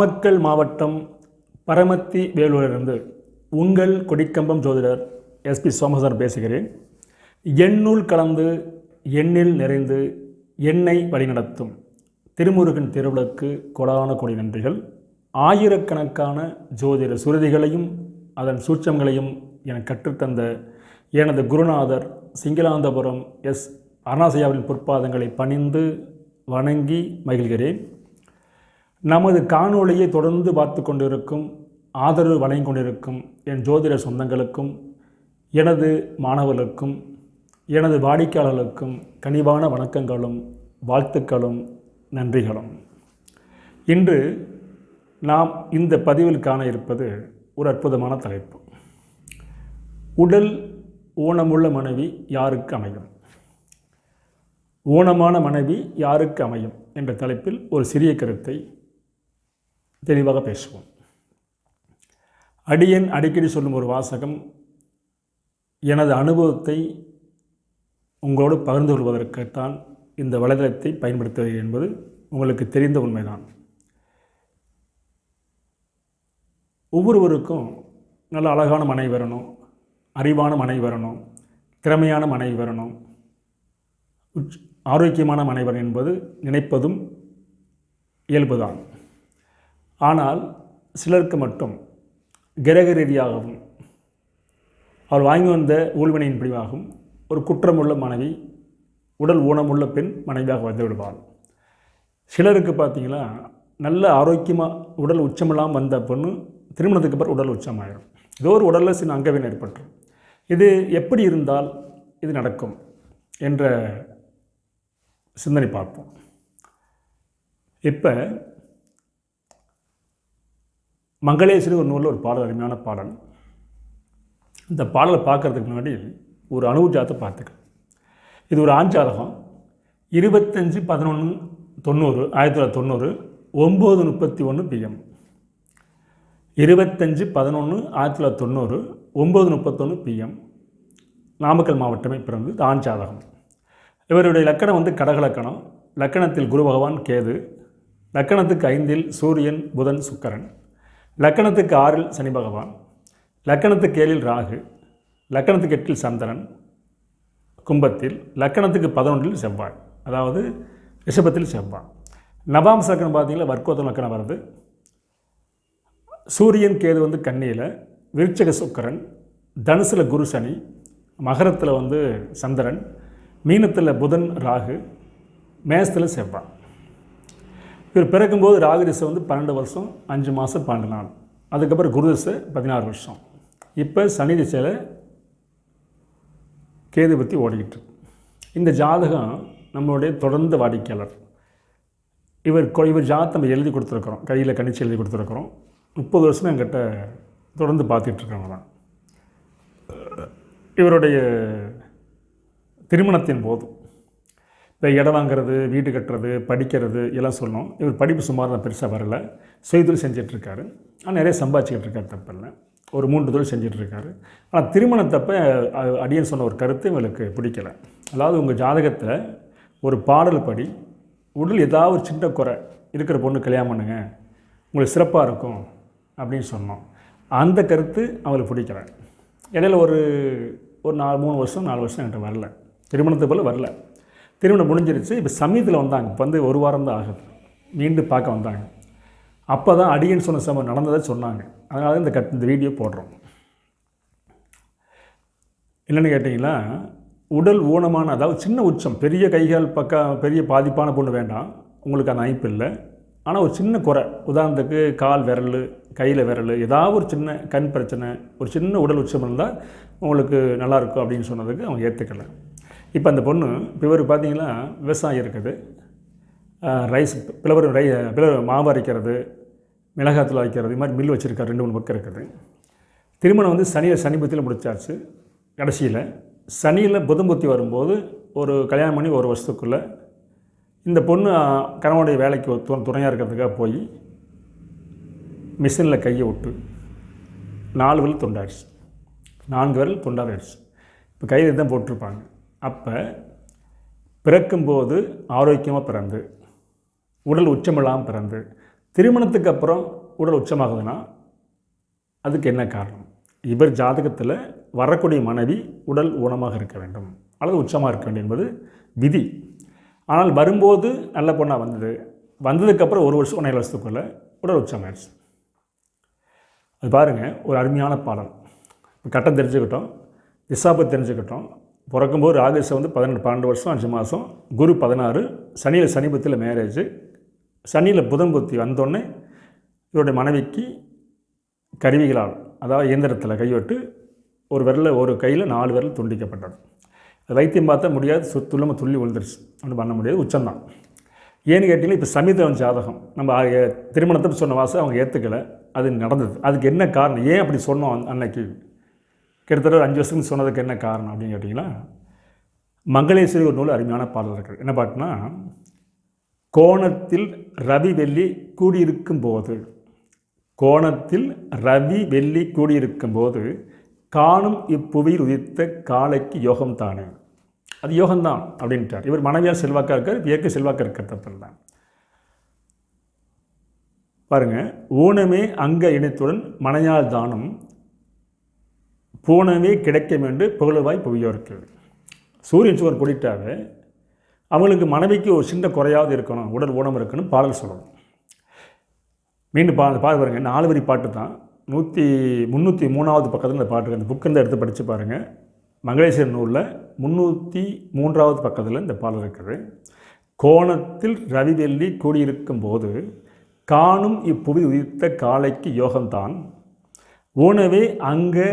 நாமக்கல் மாவட்டம் பரமத்தி வேலூரிலிருந்து உங்கள் கொடிக்கம்பம் ஜோதிடர் எஸ்பி சோமசார் பேசுகிறேன். எண்ணுள் கலந்து எண்ணில் நிறைந்து எண்ணை வழிநடத்தும் திருமுருகன் திருவிளக்கு கொடான கொடி நன்றிகள். ஆயிரக்கணக்கான ஜோதிட சுருதிகளையும் அதன் சூட்சங்களையும் என கற்றுத்தந்த எனது குருநாதர் சிங்களாந்தபுரம் எஸ் அருணாசையாவின் பொற்பாதங்களை பணிந்து வணங்கி மகிழ்கிறேன். நமது காணொளியை தொடர்ந்து பார்த்து கொண்டிருக்கும் ஆதரவு வழங்கி கொண்டிருக்கும் என் ஜோதிட சொந்தங்களுக்கும் எனது மாணவர்களுக்கும் எனது வாடிக்கையாளர்களுக்கும் கனிவான வணக்கங்களும் வாழ்த்துக்களும் நன்றிகளும். இன்று நாம் இந்த பதிவில் காண இருப்பது ஒரு அற்புதமான தலைப்பு. உடல் ஊனமுள்ள மனைவி யாருக்கு அமையும்? ஊனமான மனைவி யாருக்கு அமையும்? என்ற தலைப்பில் ஒரு சிறிய கருத்தை தெளிவாக பேசுவோம். அடியன் அடிக்கடி சொல்லும் ஒரு வாசகம் எனது அனுபவத்தை உங்களோடு பகிர்ந்து கொள்வதற்குத்தான் இந்த வலைதளத்தை பயன்படுத்துவது என்பது உங்களுக்கு தெரிந்த உண்மைதான். ஒவ்வொருவருக்கும் நல்ல அழகான மனைவி வரணும் அறிவான மனைவி வரணும் திறமையான மனைவி வரணும் உச் ஆரோக்கியமான மனைவர் என்பது நினைப்பதும் இயல்புதான். ஆனால் சிலருக்கு மட்டும் கிரக ரீதியாகவும் அவர் வாங்கி வந்த ஊழ்வினையின் பிடிவாகவும் ஒரு குற்றமுள்ள மனைவி உடல் ஊனமுள்ள பெண் மனைவியாக வந்து விடுவாள். சிலருக்கு பார்த்தீங்கன்னா நல்ல ஆரோக்கியமாக உடல் உச்சமெல்லாம் வந்த பொண்ணு திருமணத்துக்கு அப்புறம் உடல் உச்சமாயிடும். ஏதோ ஒரு உடலில் சின்ன அங்கவினை ஏற்பட்டுரும். இது எப்படி இருந்தால் இது நடக்கும் என்ற சிந்தனை பார்ப்போம். இப்போ மங்களேஸ்வரி ஒரு நூலில் ஒரு பாடல் அருமையான பாடல். இந்த பாடலை பார்க்கறதுக்கு முன்னாடி ஒரு அனுபவத்தை பார்த்துக்க இது ஒரு ஆண் ஜாதகம் இருபத்தஞ்சி பதினொன்று தொண்ணூறு ஆயிரத்தி தொள்ளாயிரத்தி தொண்ணூறு ஒம்பது முப்பத்தி ஒன்று பிஎம் இருபத்தஞ்சி பதினொன்று ஆயிரத்தி தொள்ளாயிரத்தி தொண்ணூறு ஒம்பது முப்பத்தொன்று பிஎம் நாமக்கல் மாவட்டமே பிறந்து ஆஞ்சாதகம் ஆண் ஜாதகம் இவருடைய லக்கணம் வந்து கடகலக்கணம் லக்கணத்தில் குரு பகவான் கேது. லக்கணத்துக்கு ஐந்தில் சூரியன் புதன் சுக்கரன். லக்கணத்துக்கு ஆறில் சனி பகவான் லக்கணத்துக்கு ஏழில் ராகு லக்கணத்துக்கு எட்டில் சந்திரன் கும்பத்தில் லக்கணத்துக்கு பதினொன்றில் செவ்வாய் அதாவது ரிஷபத்தில் செவ்வாய். நவாம்ச லக்கணம் பார்த்தீங்கன்னா வர்க்கோத்தம் லக்கணம் வருது சூரியன் கேது வந்து கண்ணியில் விருட்சக சுக்கரன் தனுசில் குரு சனி மகரத்தில் வந்து சந்திரன் மீனத்தில் புதன் ராகு மேசத்தில் செவ்வாய். இவர் பிறக்கும்போது ராகுதிசை வந்து பன்னெண்டு வருஷம் அஞ்சு மாதம் பன்னெண்டு நாள். அதுக்கப்புறம் குருதிசை பதினாறு வருஷம். இப்போ சனி திசையில் கேது பற்றி ஓடிக்கிட்டு இந்த ஜாதகம் நம்மளுடைய தொடர்ந்து வாடிக்கையாளர். இவர் இவர் ஜாதகம் நம்ம எழுதி கொடுத்துருக்குறோம். கையில் கணிச்சு எழுதி கொடுத்துருக்குறோம். முப்பது வருஷமே என்கிட்ட தொடர்ந்து பார்த்துட்ருக்காங்க தான். இவருடைய திருமணத்தின் போதும் இப்போ இடம் வாங்குறது வீடு கட்டுறது படிக்கிறது எல்லாம் சொன்னோம் இவர் படிப்பு சுமார் தான் பெருசாக வரல. சுயதொழில் செஞ்சிட்ருக்காரு. ஆனால் நிறைய சம்பாதிச்சிக்கிட்டு இருக்கார் தப்பில்ல. ஒரு மூன்று தொழில் செஞ்சிட்ருக்காரு. ஆனால் திருமணத்தப்ப அடியன் சொன்ன ஒரு கருத்து இவங்களுக்கு பிடிக்கல. அதாவது உங்கள் ஜாதகத்தில் ஒரு பாடல் படி உடல் ஏதாவது ஒரு சின்ன குறை இருக்கிற பொண்ணு கல்யாணம் பண்ணுங்க. உங்களுக்கு சிறப்பாக இருக்கும் அப்படின்னு சொன்னோம். அந்த கருத்து அவங்களுக்கு பிடிக்கல. இடையில ஒரு ஒரு நாலு மூணு வருஷம் நாலு வருஷம் என்கிட்ட வரல. திருமணத்தை போல் வரல. திருமணம் முடிஞ்சிருச்சு இப்போ சமயத்தில் வந்தாங்க இப்போ வந்து ஒரு வாரம் தான் ஆகுது. மீண்டும் பார்க்க வந்தாங்க. அப்போ தான் அடியன் சொன்ன சம்பவம் நடந்ததை சொன்னாங்க. அதனால தான் இந்த கட் இந்த வீடியோ போடுறோம். என்னென்னு கேட்டிங்கன்னா உடல் ஊனமான அதாவது சின்ன உச்சம் பெரிய கைகால் பக்கம் பெரிய பாதிப்பான பொண்ணு வேண்டாம். உங்களுக்கு அந்த அமைப்பு இல்லை. ஆனால் ஒரு சின்ன குறை. உதாரணத்துக்கு கால் விரல் கையில் விரல் ஏதாவது ஒரு சின்ன கண் பிரச்சனை ஒரு சின்ன உடல் உச்சம் இருந்தால் உங்களுக்கு நல்லாயிருக்கும் அப்படின்னு சொன்னதுக்கு அவங்க ஏற்றுக்கல இப்போ அந்த பொண்ணு இப்போ இவர் பார்த்தீங்கன்னா விவசாயம் இருக்குது. ரைஸ் பிளவர் ரை பிளவர் மாவு அரைக்கிறது மிளகாத்தூள் அரைக்கிறது இது மாதிரி மில் வச்சுருக்காரு ரெண்டு மூணு பக்கம் இருக்குது. திருமணம் வந்து சனி புத்தியில் முடித்தாச்சு கடைசியில். சனியில் புதன் புத்தி வரும்போது ஒரு கல்யாணம் பண்ணி ஒரு வருஷத்துக்குள்ளே இந்த பொண்ணு கணவனுடைய வேலைக்கு துணை து துணையாக இருக்கிறதுக்காக போய் மிஷினில் கையை விட்டு நாலு விரல் துண்டாயிடுச்சு. நான்கு விரல் துண்டாயிடுச்சு. இப்போ கையில் தான் போட்டிருப்பாங்க. அப்போ பிறக்கும்போது ஆரோக்கியமாக பிறந்து உடல் உச்சமில்லாமல் பிறந்து திருமணத்துக்கு அப்புறம் உடல் உச்சமாகுதுன்னா அதுக்கு என்ன காரணம்? இவர் ஜாதகத்தில் வரக்கூடிய மனைவி உடல் ஊனமாக இருக்க வேண்டும். அல்லது உச்சமாக இருக்க வேண்டும் என்பது விதி. ஆனால் வரும்போது நல்ல பொண்ணாக வந்தது. வந்ததுக்கப்புறம் ஒரு வருஷம் ஒன்றரை வருஷத்துக்குள்ளே உடல் உச்சமாயிடுச்சு. அது பாருங்கள் ஒரு அருமையான பாடம். இப்போ கட்டம் தெரிஞ்சுக்கிட்டோம் திசாபை தெரிஞ்சுக்கிட்டோம் பிறக்கும்போது ராகேஷை வந்து பதினெட்டு பன்னெண்டு வருஷம் அஞ்சு மாதம். குரு பதினாறு சனியில் சனிபத்தில் மேரேஜ் சனியில் புதன் புத்தி வந்தோடனே இவருடைய மனைவிக்கு கருவிகளால் அதாவது இயந்திரத்தில் கைவிட்டு ஒரு விரலில் ஒரு கையில் நாலு விரல் துண்டிக்கப்பட்டது. வைத்தியம் பார்த்தா முடியாது சு துள்ளமாக துள்ளி விழுந்துருச்சு. ஒன்றும் பண்ண முடியாது உச்சம்தான். ஏன்னு கேட்டிங்கன்னா இப்போ சமீதம் ஜாதகம் நம்ம திருமணத்தை சொன்ன வாசம் அவங்க ஏற்றுக்கலை அது நடந்தது. அதுக்கு என்ன காரணம்? ஏன் அப்படி சொன்னோம் அன்னைக்கு? கிட்டத்தட்ட ஒரு அஞ்சு வருஷத்துக்கு சொன்னதுக்கு என்ன காரணம் அப்படின்னு கேட்டிங்கன்னா மங்களேஸ்வரி ஒரு நூல் அருமையான பாடல் இருக்குது என்ன பாட்டுனா கோணத்தில் ரவி வெள்ளி கூடியிருக்கும் போது கோணத்தில் ரவி வெள்ளி கூடியிருக்கும் போது காணும் இப்புவியில் உதித்த காலைக்கு யோகம் தானே. அது யோகம்தான் அப்படின்ட்டார். இவர் மனைவியார் செல்வாக்கா இருக்கார் இயற்கை செல்வாக்காக இருக்க தப்பில்லை பாருங்க ஊனமே அங்க இணைத்துடன் மனையால் தானம் போனவே கிடைக்கும் என்று புகழுவாய் புவியோருக்கு. சூரியன் சுவர் கூடிட்டாவே அவங்களுக்கு மனைவிக்கு ஒரு சின்ன குறையாவது இருக்கணும் உடல் ஊனம் இருக்கணும் பாடல் சொல்லணும். மீண்டும் பா பாடு பாருங்க நாலு வரி பாட்டு தான். நூற்றி முந்நூற்றி மூணாவது பக்கத்தில் இந்த பாட்டு இருக்கு. அந்த புக்கு இந்த எடுத்து படித்து பாருங்கள் மங்களேஸ்வரன் நூலில் முந்நூற்றி மூன்றாவது பக்கத்தில் இந்த பாடல் இருக்குது. கோணத்தில் ரவிவெள்ளி கூடியிருக்கும் போது காணும் இப்புவி உதித்த காலைக்கு யோகம்தான். ஊனவே அங்கே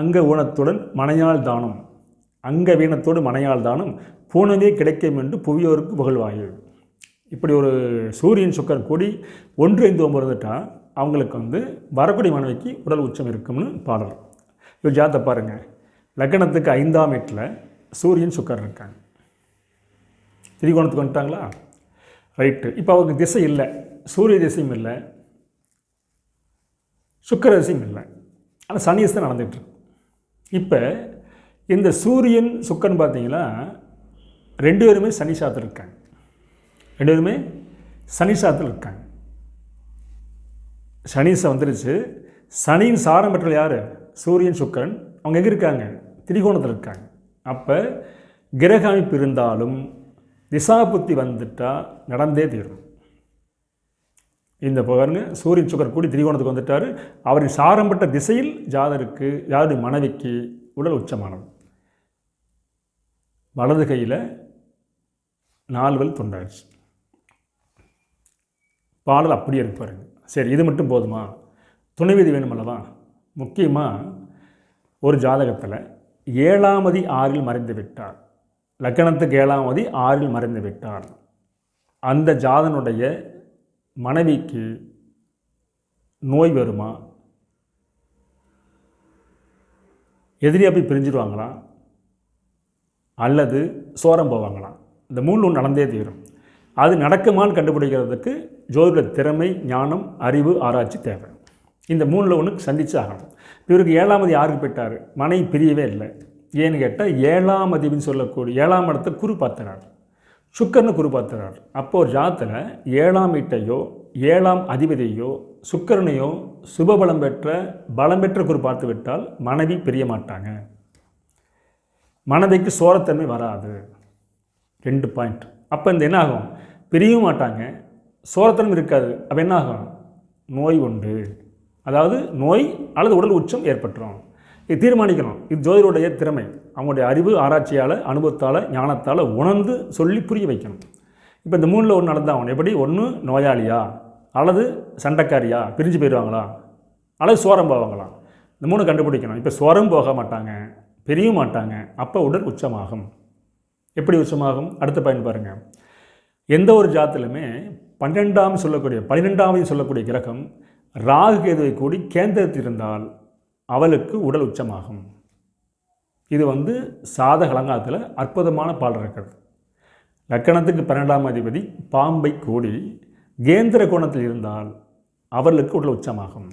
அங்க ஊனத்துடன் மனையால் தானம். அங்க வீணத்தோடு மனையால் தானம் பூனவே கிடைக்கும் என்று புவியோருக்கு புகழ்வாயு இப்படி ஒரு சூரியன் சுக்கரன் கூடி ஒன்று ஐந்து ஒம்பது அவங்களுக்கு வந்து வரக்கூடிய மனைவிக்கு உடல் உச்சம் இருக்கும்னு பாடல். இப்போ ஜாத்தை பாருங்கள் லக்னத்துக்கு ஐந்தாம் எட்டில் சூரியன் சுக்கரன் இருக்காங்க. திரிகோணத்துக்கு வந்துட்டாங்களா? ரைட்டு. இப்போ அவருக்கு திசை இல்லை. சூரிய திசையும் இல்லை. சுக்கர திசையும் இல்லை. ஆனால் சனி தான் நடந்துகிட்டு இருக்கு. இப்போ இந்த சூரியன் சுக்கன் பார்த்தீங்கன்னா ரெண்டு பேருமே சனி சாத்தில் இருக்காங்க. ரெண்டு பேருமே சனி சாத்தில் இருக்காங்க. சனிசை வந்துருச்சு. சனியின் சாரம் பெற்றல் யார்? சூரியன் சுக்கரன். அவங்க எங்கே இருக்காங்க? திரிகோணத்தில் இருக்காங்க. அப்போ கிரக அமைப்பு இருந்தாலும் திசாபுத்தி வந்துட்டால் நடந்தே தீரும். இந்த பாருங்க சூரியன் சுகர் கூடி திரிகோணத்துக்கு வந்துட்டார். அவரின் சாரம்பட்ட திசையில் ஜாதருக்கு யாருடைய மனைவிக்கு உடல் உச்சமானது. வலது கையில் நால்வல் தொண்டாயிடுச்சு. பாடல் அப்படியே இருப்பாருங்க சரி இது மட்டும் போதுமா? துணைவிதி வேணுமல்லவா முக்கியமாக ஒரு ஜாதகத்தில் ஏழாமதி ஆறில் மறைந்து விட்டார். லக்கணத்துக்கு ஏழாமதி ஆறில் மறைந்து விட்டார். அந்த ஜாதனுடைய மனைவிக்கு நோய் வருமா? எதிரியாக போய் பிரிஞ்சிடுவாங்களா? அல்லது சோரம் போவாங்களா? இந்த மூணு ஒன்று நடந்தே தீரும். அது நடக்குமான்னு கண்டுபிடிக்கிறதுக்கு ஜோதிட திறமை ஞானம் அறிவு ஆராய்ச்சி தேவை. இந்த மூணில் ஒன்று சந்திச்சு ஆகணும் இவருக்கு ஏழாமதி யாருக்கு போயிட்டார்? மனை பிரியவே இல்லை. ஏன்னு கேட்டால் ஏழாம் அதிபின்னு சொல்லக்கூடிய ஏழாம் இடத்தை குரு பார்த்துறார். சுக்கர்னு குரு பார்த்துறார். அப்போ ஒரு ஜாத்தில் ஏழாம் வீட்டையோ ஏழாம் அதிபதியோ சுக்கரனையோ சுபபலம் பெற்ற பலம் பெற்ற குரு பார்த்து விட்டால் மனைவி பிரிய மாட்டாங்க. மனைவிக்கு சோரத்தன்மை வராது. ரெண்டு பாயிண்ட் அப்போ இந்த என்ன ஆகும்? பிரியவும் மாட்டாங்க. சோரத்தன்மை இருக்காது. அப்போ என்ன ஆகும்? நோய் உண்டு. அதாவது நோய் அல்லது உடல் உச்சம் ஏற்பட்டுரும். இது தீர்மானிக்கணும். இது ஜோதிடருடைய திறமை. அவங்களுடைய அறிவு ஆராய்ச்சியால் அனுபவத்தால் ஞானத்தால் உணர்ந்து சொல்லி புரிய வைக்கணும். இப்போ இந்த மூணில் ஒன்று நடந்தால் அவன் எப்படி? ஒன்று நோயாளியா? அல்லது சண்டைக்காரியா? பிரிஞ்சு போயிடுவாங்களா? அல்லது சோரம் போவாங்களா? இந்த மூணு கண்டுபிடிக்கணும். இப்போ சோரம் போக மாட்டாங்க. பிரிய மாட்டாங்க. அப்போ உடல் உச்சமாகும். எப்படி உச்சமாகும்? அடுத்த பயன் பாருங்கள் எந்த ஒரு ஜாத்திலுமே பன்னெண்டாம் சொல்லக்கூடிய பன்னிரெண்டாவது சொல்லக்கூடிய கிரகம் ராகு கேதுவை கூடி கேந்திரத்தில் இருந்தால் அவளுக்கு உடல் உச்சமாகும். இது வந்து சாத கலங்காத்தில் அற்புதமான பாடல் இருக்கிறது லக்கணத்துக்கு பன்னெண்டாம் அதிபதி பாம்பை கூடி கேந்திர கோணத்தில் இருந்தால் அவர்களுக்கு உடல் உச்சமாகும்.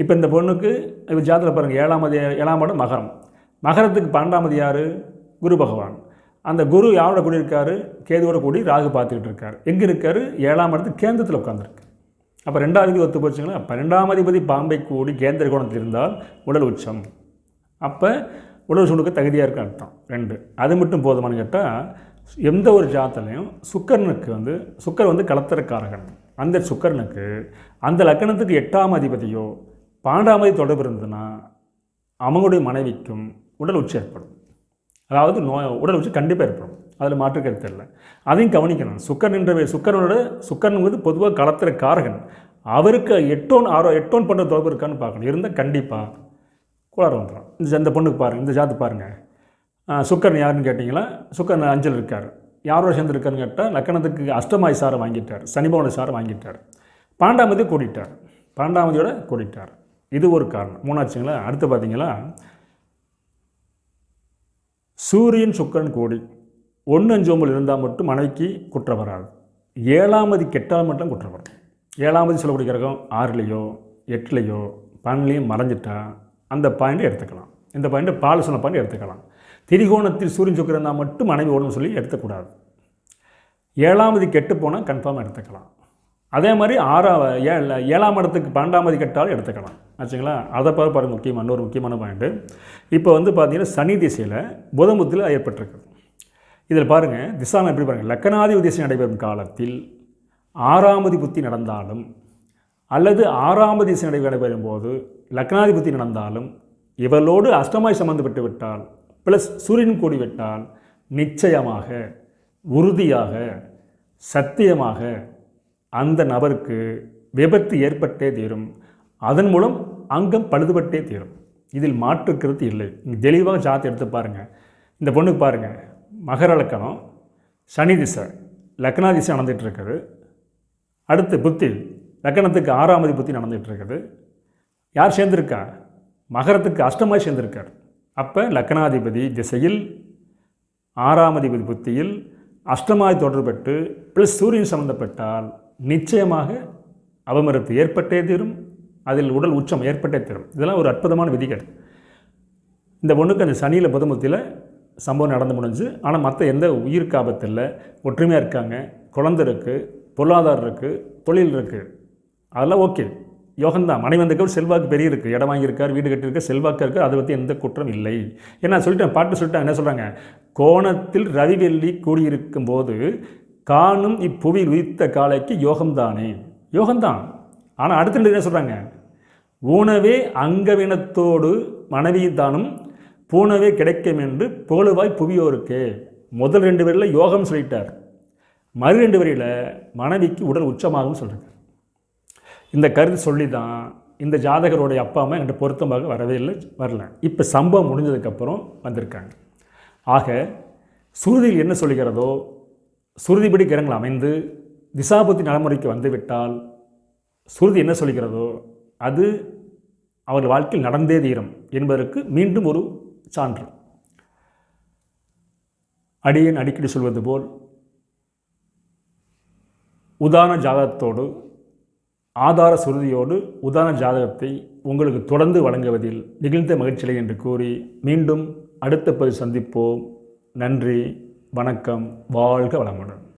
இப்போ இந்த பொண்ணுக்கு இப்போ ஜாதகத்தில் பாருங்கள் ஏழாம் அதி ஏழாம் இடம் மகரம். மகரத்துக்கு பன்னெண்டாம் அதி யார்? குரு பகவான். அந்த குரு யாரோட கூடி இருக்காரு கேதுவோட கூடி ராகு பார்த்துக்கிட்டு இருக்காரு. எங்கே இருக்காரு? ஏழாம் இடத்து கேந்திரத்தில் உட்காந்துருக்கு அப்போ ரெண்டாவது விதி ஒத்து போச்சுங்களா பன்னெண்டாம் அதிபதி பாம்பை கூடி கேந்திர கோணத்தில் இருந்தால் உடல் உச்சம். அப்போ உடல் சூடுக்கு தகுதியாக இருக்க அர்த்தம். ரெண்டு. அது மட்டும் போதுமானு கேட்டால் எந்த ஒரு ஜாத்திலையும் சுக்கரனுக்கு வந்து சுக்கர் வந்து கலத்தரக்காரகன். அந்த சுக்கரனுக்கு அந்த லக்கணத்துக்கு எட்டாம் அதிபதியோ பன்னெண்டாம் அதிபதி தொடர்பு இருந்ததுன்னா அவங்களுடைய மனைவிக்கும் உடல் உச்சி ஏற்படும். அதாவது நோய் உடல் உச்சி கண்டிப்பாக ஏற்படும். அதில் மாற்று கருத்து இல்லை. அதையும் கவனிக்கணும். சுக்கர் என்ற சுக்கரனோட சுக்கரன் பொதுவாக கலத்துற காரகன். அவருக்கு எட்டோன் ஆரோ எட்டோன் பண்ணுற தொடர்பு இருக்கான்னு பார்க்கணும். இருந்தால் கண்டிப்பாக கோளாறு வந்துடும் இந்த இந்த பொண்ணுக்கு பாருங்கள் இந்த ஜாத்து பாருங்கள் சுக்கரன் யாருன்னு கேட்டிங்களா? சுக்கரன் அஞ்சல் இருக்கார். யாரோட சேர்ந்து இருக்காருன்னு கேட்டால் லக்கணத்துக்கு அஷ்டமாய் சாரை வாங்கிட்டார். சனிபவன சாரை வாங்கிட்டார். பாண்டாமதி கூட்டிட்டார். பாண்டாமதியோட கூட்டிட்டார். இது ஒரு காரணம். மூணாச்சுங்களா அடுத்து பார்த்தீங்களா? சூரியன் சுக்கரன் கோடி. ஒன்று அஞ்சு இருந்தால் மட்டும் மனைவிக்கு குற்றம் வராது. ஏழாமதி கெட்டால் மட்டும் குற்றம் வரும். ஏழாமதி சொல்லக்கூடிய கிரகம் ஆறுலேயோ எட்டுலேயோ பன்னெண்டுலேயும் மறைஞ்சிட்டா அந்த பாயிண்ட்டை எடுத்துக்கலாம். இந்த பாயிண்ட்டை பால் சொன்ன பாயிண்ட் எடுத்துக்கலாம். திரிகோணத்தில் சூரியன் சுக்கரன் இருந்தால் மட்டும் மனைவி ஓடணும்னு சொல்லி எடுத்துக்கூடாது. ஏழாமதி கெட்டு போனால் கன்ஃபார்மாக எடுத்துக்கலாம். அதே மாதிரி ஆறாவ ஏழ ஏழாம் இடத்துக்கு பன்னெண்டாமதி கெட்டாலும் எடுத்துக்கலாம். ஆச்சுங்களா? அதை பார்த்து பாருங்கள் முக்கியமான இன்னொரு முக்கியமான பாயிண்ட்டு இப்போ வந்து பார்த்தீங்கன்னா சனி திசையில் புதமுத்தில் ஏற்பட்டிருக்கு. இதில் பாருங்கள் திசானம் எப்படி பாருங்கள் லக்கணாதிபதி திசை நடைபெறும் காலத்தில் ஆறாமதி புத்தி நடந்தாலும் அல்லது ஆறாமதி திசை நடைபெறும் போது லக்னாதிபதி நடந்தாலும் இவளோடு அஷ்டமாய் சம்மந்தப்பட்டு விட்டால் ப்ளஸ் சூரியன் கூடி விட்டால் நிச்சயமாக உறுதியாக சத்தியமாக அந்த நபருக்கு விபத்து ஏற்பட்டே தீரும். அதன் மூலம் அங்கம் பழுதுபட்டே தீரும். இதில் மாற்றுக்கிறது இல்லை. தெளிவாக ஜாத்தி எடுத்து பாருங்கள் இந்த பொண்ணுக்கு பாருங்கள் மகர லக்கணம் சனி திசை லக்னா திசை நடந்துகிட்டு இருக்குது அடுத்து புத்தி லக்கணத்துக்கு ஆறாமதி புத்தி நடந்துகிட்டு இருக்குது யார் சேர்ந்துருக்கா? மகரத்துக்கு அஷ்டமாய் சேர்ந்திருக்கார். அப்போ லக்னாதிபதி திசையில் ஆறாம் அதிபதி புத்தியில் அஷ்டமாய் தொடர்பட்டு ப்ளஸ் சூரியன் சம்மந்தப்பட்டால் நிச்சயமாக அவமரத்து ஏற்பட்டே தீரும். அதில் உடல் உச்சம் ஏற்பட்டே தீரும். இதெல்லாம் ஒரு அற்புதமான விதிகள். இந்த பொண்ணுக்கு அந்த சனியில் புதமுத்தியில் சம்பவம் நடந்து முடிஞ்சு ஆனால் மற்ற எந்த உயிருக்கு ஆபத்து இல்லை. ஒற்றுமையாக இருக்காங்க. குழந்தை இருக்குது பொருளாதாரம் இருக்குது தொழில் இருக்குது அதெல்லாம் ஓகே. யோகந்தான் மனைவந்துக்கு செல்வாக்கு பெரிய இருக்குது இடம் வாங்கியிருக்கார் வீடு கட்டியிருக்கார் செல்வாக்கு இருக்குது அதை பற்றி எந்த குற்றம் இல்லை. ஏன்னா சொல்லிட்டேன் பாட்டு சொல்லிட்டேன் என்ன சொல்கிறாங்க கோணத்தில் ரவி வெள்ளி கூடியிருக்கும் போது காணும் இப்புவி உயிர்த்த காலைக்கு யோகம்தானே. யோகம்தான். ஆனால் அடுத்த என்ன சொல்கிறாங்க ஊனவே அங்கவினத்தோடு மனைவி தானும் பூனவே கிடைக்கும் என்று புகழுவாய் புவியோருக்கே. முதல் ரெண்டு வரியில் யோகம் சொல்லிட்டார். மறு ரெண்டு வரியில் மனைவிக்கு உடல் உச்சமாகவும் சொல்கிறார் இந்த கருத்து சொல்லி தான் இந்த ஜாதகருடைய அப்பா அம்மா என்கிட்ட பொருத்தமாக வரவே இல்லை வரல. இப்போ சம்பவம் முடிஞ்சதுக்கப்புறம் வந்திருக்காங்க. ஆக சுருதியில் என்ன சொல்லுகிறதோ சுருதிப்படி கிரகங்கள் அமைந்து திசாபுத்தி நடைமுறைக்கு வந்துவிட்டால் சுருதி என்ன சொல்கிறதோ அது அவர்கள் வாழ்க்கையில் நடந்தே தீரும் என்பதற்கு மீண்டும் ஒரு சான்று. அடியன் அடிக்கடி சொல்வது போல் உதாரண ஜாதகத்தோடு ஆதார சுருதியோடு உதாரண ஜாதகத்தை உங்களுக்கு தொடர்ந்து வழங்குவதில் மிகுந்த மகிழ்ச்சியை என்று கூறி மீண்டும் அடுத்த பதிவு சந்திப்போம். நன்றி வணக்கம் வாழ்க வளமுடன்.